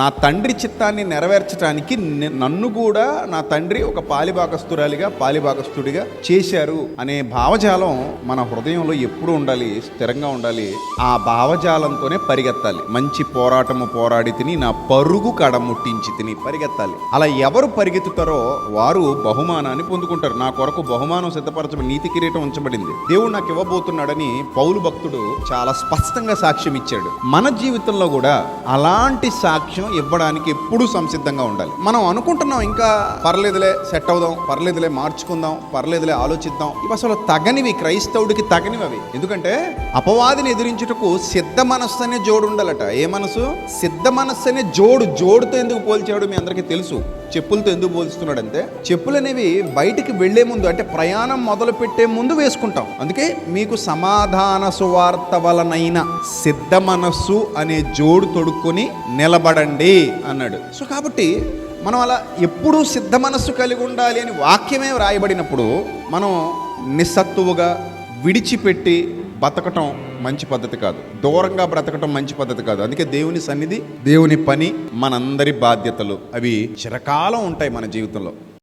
నా తండ్రి చిత్తాన్ని నెరవేర్చడానికి నన్ను కూడా నా తండ్రి ఒక పాలిభాగస్తురాలిగా పాలిభాగస్తుడిగా చేశారు అనే భావజాలం మన హృదయంలో ఎప్పుడు ఉండాలి స్థిరంగా ఉండాలి. ఆ భావజాలంతోనే పరిగెత్తాలి. మంచి పోరాటము పోరాడి తిని నా పరుగు కడ ముట్టించి తిని పరిగెత్తాలి. అలా ఎవరు పరిగెత్తుతారో వారు బహుమానాన్ని పొందుకుంటారు. నా కొరకు బహుమానం సిద్ధపరచబడి నీతి కిరీటం ఉంచబడింది. దేవుడు నాకు ఇవ్వబోతున్నాడని పౌలు భక్తుడు చాలా స్పష్టంగా సాక్ష్యం ఇచ్చాడు మన జీవితంలో కూడా అలాంటి సాక్ష్యం ఇవ్వడానికి ఎప్పుడూ సంసిద్ధంగా ఉండాలి. మనం అనుకుంటున్నాం ఇంకా పర్లేదులే సెట్ అవుదాం పర్లేదులే మార్చుకుందాం పర్లేదులే ఆలోచిద్దాం. ఇవి అసలు తగనివి క్రైస్తవుడికి తగనివి అవి ఎందుకంటే అపవాదిని ఎదిరించుటకు సిద్ధ మనస్సు అనే జోడు ఉండాలట ఏ మనసు? సిద్ధ మనస్సు అనే జోడు జోడుతో ఎందుకు పోల్చాడు మీ అందరికీ తెలుసు. చెప్పులతో ఎందుకు పోల్చుతున్నాడు చెప్పులు అనేవి బయటికి వెళ్ళే ముందు అంటే ప్రయాణం మొదలు పెట్టే ముందు వేసుకుంటాం. అందుకే మీకు సమాధాన సువార్త వలనైన సిద్ధ మనస్సు అనే జోడు తొడుక్కొని నిలబడండి అన్నాడు. సో కాబట్టి మనం అలా ఎప్పుడూ సిద్ధ మనస్సు కలిగి ఉండాలి అని వాక్యమే వ్రాయబడినప్పుడు మనం నిస్సత్తువుగా విడిచిపెట్టి బతకటం మంచి పద్ధతి కాదు. దూరంగా బ్రతకటం మంచి పద్ధతి కాదు. అందుకే దేవుని సన్నిధి దేవుని పని మనందరి బాధ్యతలు. అవి చిరకాలం ఉంటాయి మన జీవితంలో.